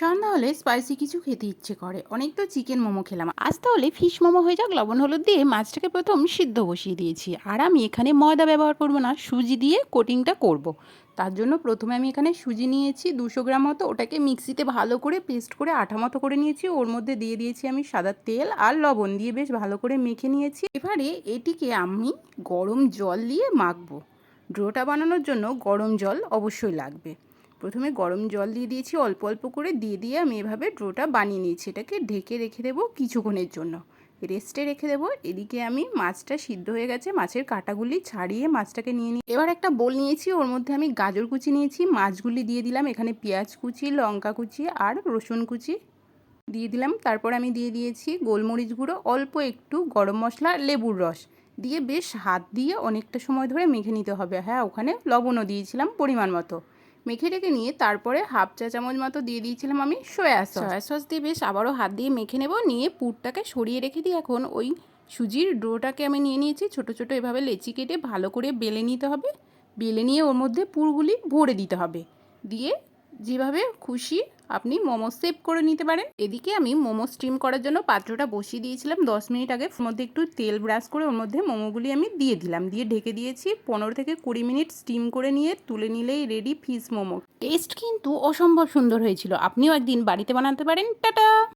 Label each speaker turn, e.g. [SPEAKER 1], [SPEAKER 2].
[SPEAKER 1] সন্ধ্যা হলে স্পাইসি কিছু খেতে ইচ্ছে করে। অনেক তো চিকেন মোমো খেলাম। আজ তাহলে ফিশ মোমো হয়ে যাক, লবণ, হলুদ দিয়ে মাছটাকে প্রথম সিদ্ধ বসিয়ে দিয়েছি। আর আমি এখানে ময়দা ব্যবহার করব না, সুজি দিয়ে কোটিংটা করব। তার জন্য প্রথমে আমি এখানে সুজি নিয়েছি, দুশো গ্রাম মতো। ওটাকে মিক্সিতে ভালো করে পেস্ট করে আঠা মতো করে নিয়েছি। ওর মধ্যে দিয়ে দিয়েছি আমি সাদা তেল আর লবণ দিয়ে বেশ ভালো করে মেখে নিয়েছি। এবারে এটিকে আমি গরম জল দিয়ে মাখবো। ড্রোটা বানানোর জন্য গরম জল অবশ্যই লাগবে। প্রথমে গরম জল দিয়ে দিয়েছি, অল্প অল্প করে দিয়ে দিয়ে আমি এভাবে ড্রোটা বানিয়ে নিয়েছি। এটাকে ঢেকে রেখে দেবো কিছুক্ষণের জন্য। রেস্টে রেখে দেবো। এদিকে আমি মাছটা সিদ্ধ হয়ে গেছে, মাছের কাঁটাগুলি ছাড়িয়ে মাছটাকে নিয়ে নিই এবার একটা বোল নিয়েছি, ওর মধ্যে আমি গাজর কুচি নিয়েছি, মাছগুলি দিয়ে দিলাম, এখানে পেঁয়াজ কুচি, লঙ্কা কুচি আর রসুন কুচি দিয়ে দিলাম। তারপর আমি দিয়ে দিয়েছি গোলমরিচ গুঁড়ো, অল্প একটু গরম মশলা লেবুর রস দিয়ে বেশ হাত দিয়ে অনেকটা সময় ধরে মেখে নিতে হবে। হ্যাঁ ওখানে লবণও দিয়েছিলাম পরিমাণ মতো। মেখে রেখে নিয়ে তারপরে হাফ চা চামচ মতো দিয়ে দিয়েছিলাম আমি সয়া সস। সয়া সস দিয়ে বেশ আবারও হাত দিয়ে মেখে নেব, নিয়ে পুরটাকে সরিয়ে রেখে দিই। এখন ওই সুজির ডোটাকে আমি নিয়ে নিয়েছি। ছোট ছোট এভাবে লেচি কেটে ভালো করে বেলে নিতে হবে। বেলে নিয়ে ওর মধ্যে পুরগুলি ভরে দিতে হবে। দিয়ে যেভাবে খুশি আপনি মোমো সেভ করে নিতে পারেন। এদিকে আমি মোমো স্টিম করার জন্য পাত্রটা বসিয়ে দিয়েছিলাম। দশ মিনিট আগে মধ্যে একটু তেল ব্রাশ করে ওর মধ্যে মোমোগুলি আমি দিয়ে দিলাম। দিয়ে ঢেকে দিয়েছি পনেরো থেকে কুড়ি মিনিট স্টিম করে নিয়ে তুলে নিলেই রেডি ফিস মোমো। টেস্ট কিন্তু অসম্ভব সুন্দর হয়েছিল। আপনিও একদিন বাড়িতে বানাতে পারেন। টাটা!